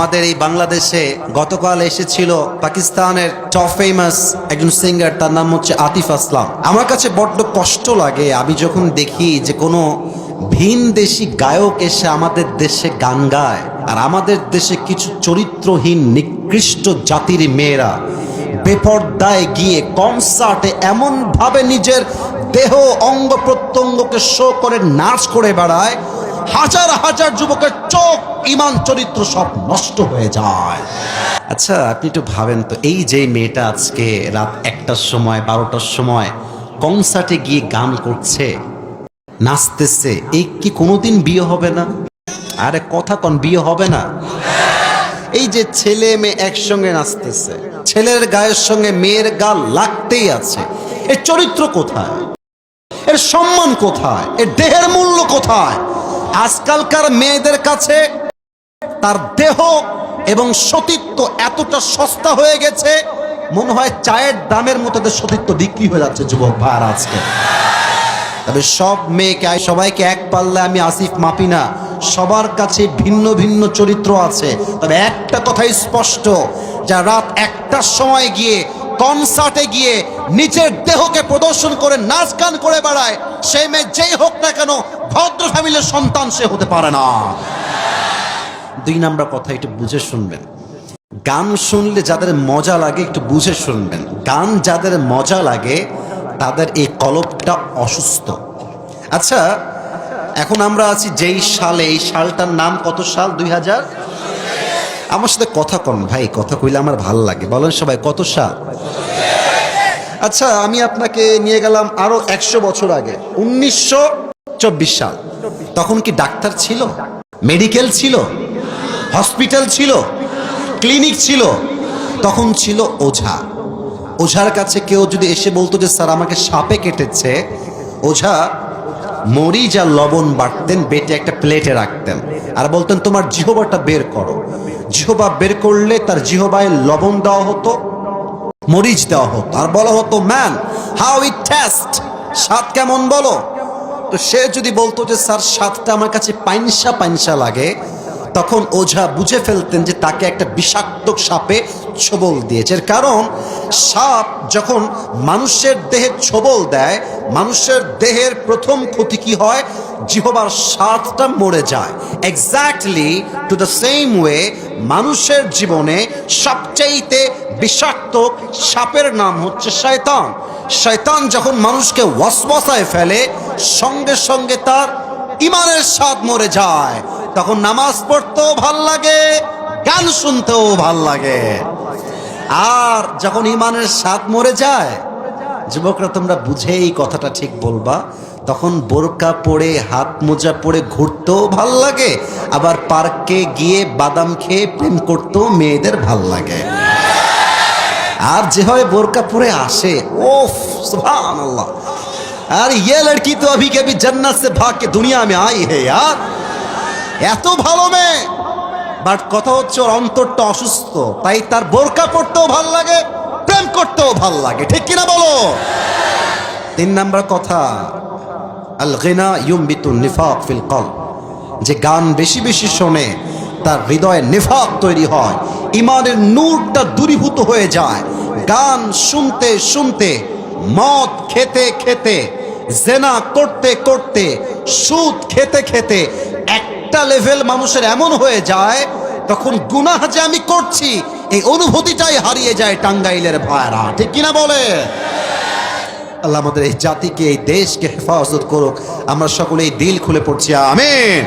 আমাদের এই বাংলাদেশে গতকাল এসেছিল পাকিস্তানের টপ ফেমাস একজন সিঙ্গার তার নাম হচ্ছে আতিফ আসলাম। আমার কাছে বড্ড কষ্ট লাগে, আমি যখন দেখি যে কোনো ভিন দেশি গায়ক এসে আমাদের দেশে গান গায়, আর আমাদের দেশে কিছু চরিত্রহীন, নিকৃষ্ট জাতির মেয়েরা বেপর্দায় গিয়ে কনসার্টে এমনভাবে নিজের দেহ অঙ্গ প্রত্যঙ্গকে শো করে, নাচ করে বেড়ায় হাজার হাজার যুবকের চোখ, ইমান, চরিত্র সব নষ্ট হয়ে যায়। আচ্ছা আপনি একটু ভাবেন তো, এই যে মেয়েটা আজকে রাত একটার সময়, বারোটার সময় কনসার্টে গিয়ে গান করছে, নাচতেছে, এই কি কোনোদিন বিয়ে হবে না? আরে কথা কন, বিয়ে হবে না? এই যে ছেলে মেয়ে একসঙ্গে নাচতেছে, ছেলের গায়ের সঙ্গে মেয়ের গাল লাগতেই আছে, এর চরিত্র কোথায়? এর সম্মান কোথায়? এর দেহের মূল্য কোথায়? আজকালকার মেয়েদের কাছে তার দেহ এবং সতীত্ব এতটা সস্তা হয়ে গেছে, মনে হয় চায়ের দামের মতো তাদের সতীত্ব বিক্রি হয়ে যাচ্ছে, যুবক ভাইয়ার আজকে। তবে সব মেয়েকে সবাইকে এক পাল্লে আমি আসিফ মাপি না, সবার কাছে ভিন্ন ভিন্ন চরিত্র আছে। তবে একটা কথাই স্পষ্ট, যা রাত একটার সময় গিয়ে কনসার্টে গিয়ে নিজের দেহকে প্রদর্শন করে, নাচ গান করে বেড়ায়, সেই মেয়ে যেই হোক না কেন ভদ্র ফ্যামিলির সন্তান সে হতে পারে না। দুই নাম্বার কথা, একটু বুঝে শুনবেন। গান শুনলে যাদের মজা লাগে, একটু বুঝে শুনবেন। গান যাদের মজা লাগে, তাদের এই কলপটা অসুস্থ। আচ্ছা এখন আমরা আছি যেই সালে, এই সালটার নাম কত সাল? দুই হাজার? আমার সাথে কথা কন ভাই, কথা কইলে আমার ভালো লাগে। বলেন সবাই, কত সাল আচ্ছা আমি আপনাকে নিয়ে গেলাম আরও একশো বছর আগে, উনিশশো চব্বিশ সাল। তখন কি ডাক্তার ছিল? মেডিকেল ছিল? হসপিটাল ছিল? ক্লিনিক ছিল? তখন ছিল ওঝা। ওঝার কাছে কেউ যদি এসে বলতো যে, স্যার, আমাকে সাপে কেটেছে। ওঝা মরিচ আর লবণ বাটতেন, বেটে একটা প্লেটে রাখতেন। আর বলতেন, তোমার জিহবাটা বের করো। জিহবা বের করলে তার জিহবায় লবণ দেওয়া হতো, মরিচ দেওয়া হতো। আর বলা হতো, ম্যান, হাউ ইট টেস্ট? স্বাদ কেমন বলো? তো সে যদি বলতো যে, স্যার, স্বাদটা আমার কাছে পাইনসা পাইনসা লাগে তখন ওঝা বুঝে ফেলতেন যে তাকে একটা বিষাক্ত সাপে ছবল দিয়েছে। কারণ, সাপ যখন মানুষের দেহে ছবল দেয়, মানুষের দেহের প্রথম ক্ষতি কি হয়? জিহবার স্বাদটা মরে যায়। Exactly to the same way মানুষের জীবনে সবচাইতে বিষাক্ত সাপের নাম হচ্ছে শয়তান। শয়তান যখন মানুষকে ওয়াসওয়াসায় ফেলে, সঙ্গে সঙ্গে তার ইমানের স্বাদ মরে যায়। তখন নামাজ পড়তেও ভাল লাগে গান শুনতেও ভাল লাগে আর যখন ইমানের স্বাদ মরে যায় যুবকরা তোমরা বুঝে এই কথাটা ঠিক বলবা তখন বোরকা পরে হাত মোজা পরে ঘুরতেও ভাল লাগে আবার পার্কে গিয়ে বাদাম খেয়ে প্রেম করতেও মেয়েদের ভাল লাগে আর যেভাবে বোরকা পরে আসে ওফ সুবহানাল্লাহ আর ये लड़की तो अभी के अभी जन्नत से भाग के दुनिया में आई है यार এত ভালো মেয়ে। বাট কথা হচ্ছে ওর অন্তরটা অসুস্থ, তাই তার বোরকা পড়তেও ভালো লাগে, প্রেম করতেও ভালো লাগে। ঠিক কিনা বলো? তিন নাম্বার কথা আল গিনা ইউমবিতু নিফাক ফিল কল যে গান বেশি বেশি শোনে, তার হৃদয়ে নিফাক তৈরি হয় ইমানের নূরটা দূরীভূত হয়ে যায়। গান শুনতে শুনতে, মদ খেতে খেতে, জেনা করতে করতে, সুদ খেতে খেতে একটা লেভেল মানুষের এমন হয়ে যায়, তখন গুনাহ যে আমি করছি, এই অনুভূতিটাই হারিয়ে যায় টাঙ্গাইলের ভাইরা। ঠিক কিনা বলে? আল্লাহ আমাদের এই জাতিকে, এই দেশকে হেফাজত করুক। আমরা সকলে এই দিল খুলে পড়ছি, আমিন।